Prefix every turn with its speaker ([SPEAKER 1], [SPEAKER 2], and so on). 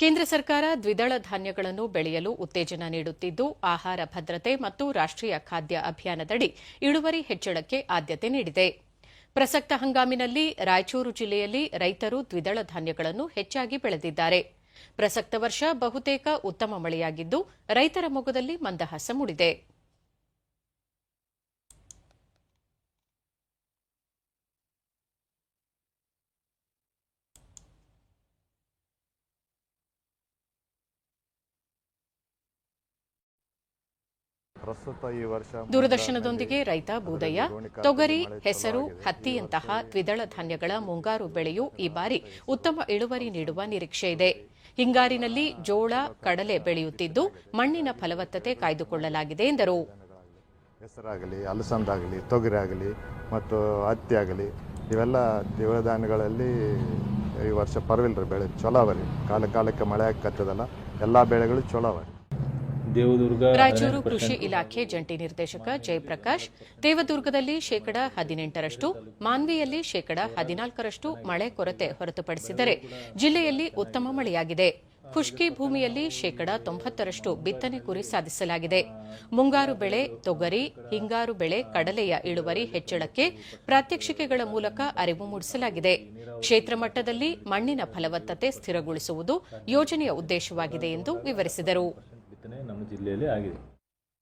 [SPEAKER 1] ಕೇಂದ್ರ ಸರ್ಕಾರ ದ್ವಿದಳ ಧಾನ್ಯಗಳನ್ನು ಬೆಳೆಯಲು ಉತ್ತೇಜನ ನೀಡುತ್ತಿದ್ದು, ಆಹಾರ ಭದ್ರತೆ ಮತ್ತು ರಾಷ್ಟೀಯ ಖಾದ್ಯ ಅಭಿಯಾನದಡಿ ಇಳುವರಿ ಹೆಚ್ಚಳಕ್ಕೆ ಆದ್ಯತೆ ನೀಡಿದೆ. ಪ್ರಸಕ್ತ ಹಂಗಾಮಿನಲ್ಲಿ ರಾಯಚೂರು ಜಿಲ್ಲೆಯಲ್ಲಿ ರೈತರು ದ್ವಿದಳ ಧಾನ್ಯಗಳನ್ನು ಹೆಚ್ಚಾಗಿ ಬೆಳೆದಿದ್ದಾರೆ. ಪ್ರಸಕ್ತ ವರ್ಷ ಬಹುತೇಕ ಉತ್ತಮ ಮಳೆಯಾಗಿದ್ದು, ರೈತರ ಮೊಗದಲ್ಲಿ ಮಂದಹಾಸ ಮೂಡಿದೆ. ದೂರದರ್ಶನದೊಂದಿಗೆ ರೈತ ಬೂದಯ್ಯ ತೊಗರಿ ಹೆಸರು ಹತ್ತಿಯಂತಹ ದ್ವಿದಳ ಧಾನ್ಯಗಳ ಮುಂಗಾರು ಬೆಳೆಯು ಈ ಬಾರಿ ಉತ್ತಮ ಇಳುವರಿ ನೀಡುವ ನಿರೀಕ್ಷೆ ಇದೆ. ಹಿಂಗಾರಿನಲ್ಲಿ ಜೋಳ ಕಡಲೆ ಬೆಳೆಯುತ್ತಿದ್ದು ಮಣ್ಣಿನ ಫಲವತ್ತತೆ ಕಾಯ್ದುಕೊಳ್ಳಲಾಗಿದೆ ಎಂದರು.
[SPEAKER 2] ಹೆಸರಾಗಲಿ ಅಲಸಂದಾಗಲಿ ತೊಗರಿ ಆಗಲಿ ಮತ್ತು ಹತ್ತಿ ಆಗಲಿ ಇವೆಲ್ಲ ದ್ವಿದಳ ಧಾನ್ಯಗಳಲ್ಲಿ ಈ ವರ್ಷ ಪರವಿಲ್ರಿ ಬೆಳೆ. ಚಲೋ ಅವರಿ ಕಾಲ ಕಾಲಕ್ಕೆ ಮಳೆ ಆಕತ್ತದಲ್ಲ ಎಲ್ಲ ಬೆಳೆಗಳು ಚಲೋ ಅವ ರೀ.
[SPEAKER 3] ದೇವದುರ್ಗ
[SPEAKER 1] ರಾಯಚೂರು ಕೃಷಿ ಇಲಾಖೆ ಜಂಟಿ ನಿರ್ದೇಶಕ ಜಯಪ್ರಕಾಶ್ ದೇವದುರ್ಗದಲ್ಲಿ ಶೇಕಡ ಹದಿನೆಂಟರಷ್ಟು ಮಾನ್ವಿಯಲ್ಲಿ ಶೇಕಡ ಹದಿನಾಲ್ಕರಷ್ಟು ಮಳೆ ಕೊರತೆ ಹೊರತುಪಡಿಸಿದರೆ ಜಿಲ್ಲೆಯಲ್ಲಿ ಉತ್ತಮ ಮಳೆಯಾಗಿದೆ. ಖುಷ್ಕಿ ಭೂಮಿಯಲ್ಲಿ ಶೇಕಡ ತೊಂಬತ್ತರಷ್ಟು ಬಿತ್ತನೆ ಗುರಿ ಸಾಧಿಸಲಾಗಿದೆ. ಮುಂಗಾರು ಬೆಳೆ ತೊಗರಿ ಹಿಂಗಾರು ಬೆಳೆ ಕಡಲೆಯ ಇಳುವರಿ ಹೆಚ್ಚಳಕ್ಕೆ ಪ್ರಾತ್ಯಕ್ಷಿಕೆಗಳ ಮೂಲಕ ಅರಿವು ಮೂಡಿಸಲಾಗಿದೆ. ಕ್ಷೇತ್ರ ಮಟ್ಟದಲ್ಲಿ ಮಣ್ಣಿನ ಫಲವತ್ತತೆ ಸ್ಥಿರಗೊಳಿಸುವುದು ಯೋಜನೆಯ ಉದ್ದೇಶವಾಗಿದೆ ಎಂದು ವಿವರಿಸಿದರು.
[SPEAKER 3] ಜಿಲ್ಲೆಯಲ್ಲಿ ಆಗಿದೆ.